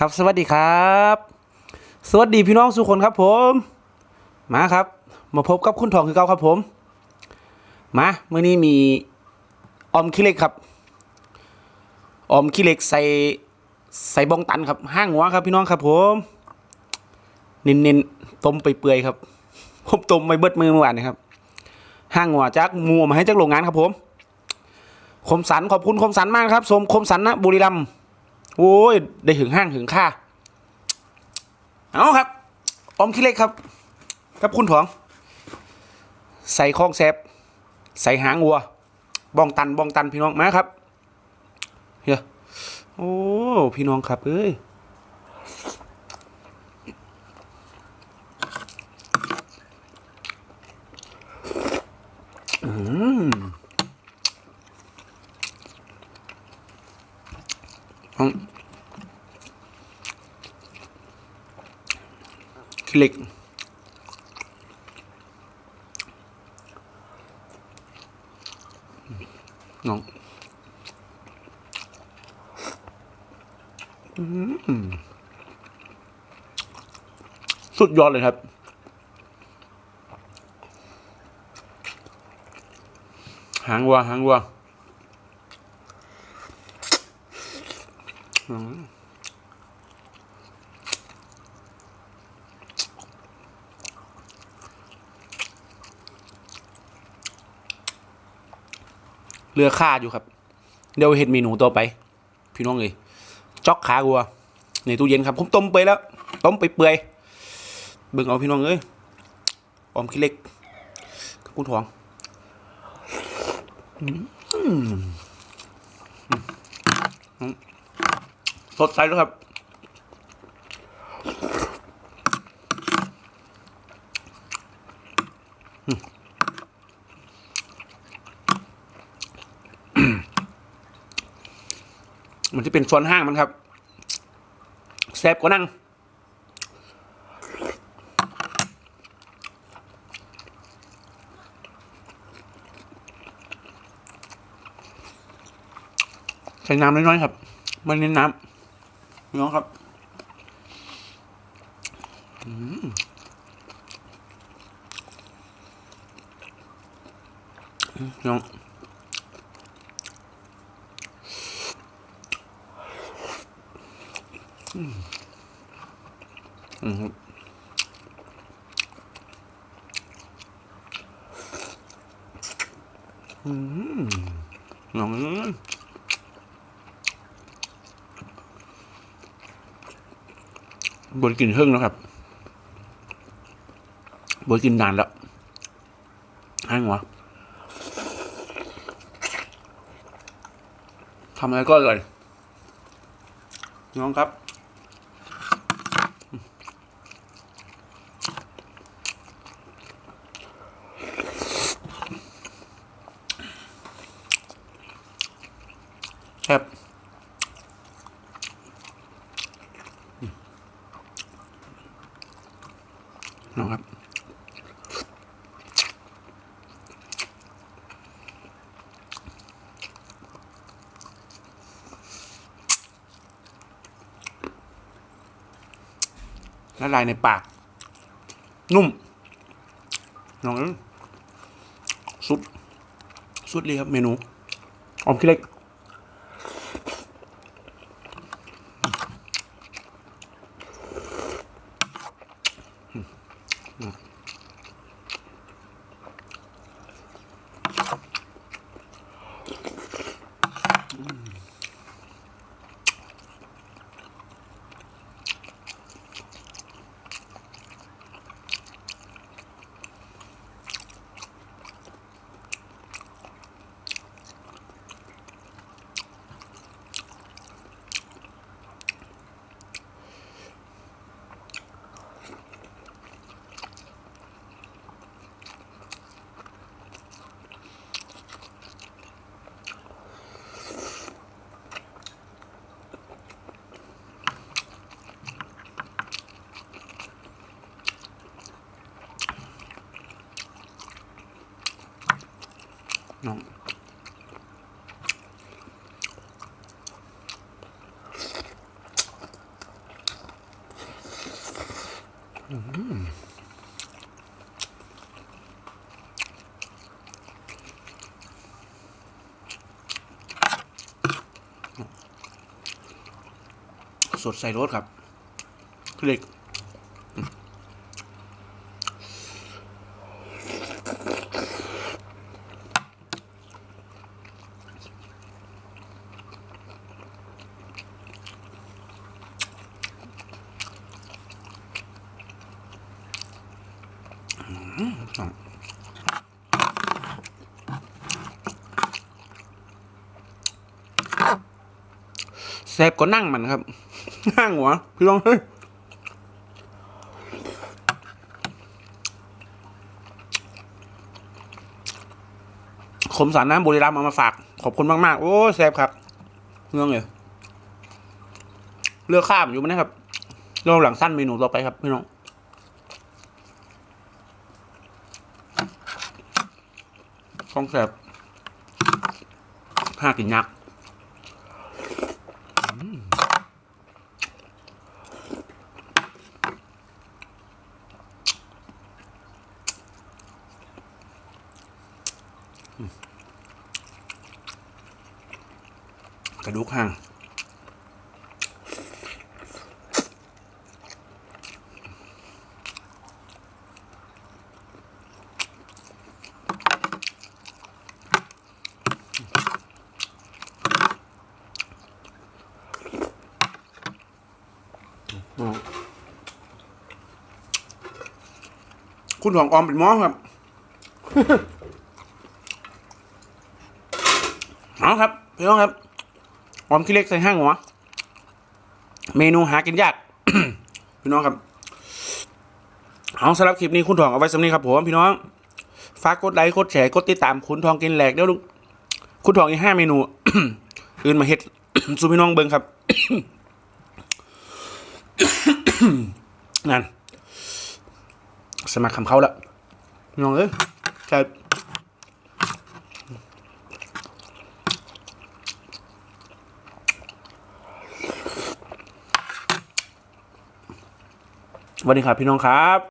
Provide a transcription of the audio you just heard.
ครับสวัสดีครับ สวัสดีพี่น้องสุคนครับผม มาครับ มาพบกับคุณทองคือเก่าครับผม มาเมื่อนี้มีออมขี้เหล็กครับออมขี้เหล็กใส่ใส่บองตันครับห้างหัวครับพี่น้องครับผมเน้นๆต้มไปเปื่อยๆครับผมต้มไปเบิดมือเมื่อวานนะครับห้างหัวจากมูเอามาให้จากโรงงานครับผมคมสันขอบคุณคมสันมากครับสมคมสันนะบุรีรัมย์ โอ้ยได้ถึงห้างถึงค่าเอาครับออมขี้เล็กครับกับคุณถอง ใส่ข้องแซบใส่หางวัวบ้องตันบ้องตันพี่น้องมาครับเฮ้ยโอ้พี่น้องครับเอ้ย อืมคลิกน้องสุดยอดเลยครับ หางวัวหางวัวอืม เรือค่าอยู่ครับ เดี๋ยวเห็ดเมนูต่อไป พี่น้องเลยจอกขาวัวในตู้เย็นครับ ผมต้มไปแล้ว ต้มไปเปื่อยเบิ่งเอาพี่น้องเอ้ยออมขี้เล็กกุ้งทองอืม สดใสแล้วครับ มันจะเป็นส่วนห้างมันครับแซบกว่านั่งใส่น้ำน้อยๆครับไมันเน้นน้ำ พี่น้องครับอืมพี่น้องอืมอืมน้อง บนกินเฮิ่งแล้วครับบนกินนานแล้วห้างวะทำอะไรก็อร่อยน้องครับ น้องครับละลายในปาก นุ่มน้องสุด สุดเลยครับเมนูออมขี้เล็ก น้อง สดใส่รสครับเล็ก แซบก็นั่งมันครับนั่งหัวพี่ลองเฮ้ยขมสารน้ำบุรีรัมย์เอามาฝาก ขอบคุณมาก ๆ โอ้แซบครับเรื่องเลยเลือกข้ามอยู่ไหมครับเราหลังสั้นเมนูต่อไปครับพี่น้องต้องแซบห้ากินยักษ์ กระดูกห่างคุณของออมเป็นหมอครับ เอาครับพี่น้องครับหอมขี้เล็กใส่ห้างหัวเมนูหากินยากพี่น้องครับเอาสำหรับคลิปนี้คุณทองเอาไว้สำนี้ครับผมพี่น้องฝากกดไลค์กดแชร์กดติดตามคุณทองกินแหลกเดี๋ยวลุงคุณทองอีห้าเมนูอื่นมาเฮ็ดสู่พี่น้องเบิ่งครับนั่นสมัครคำเขาล้วพี่น้องเอ้ยใช่ส วัสดีครับพี่น้องครับ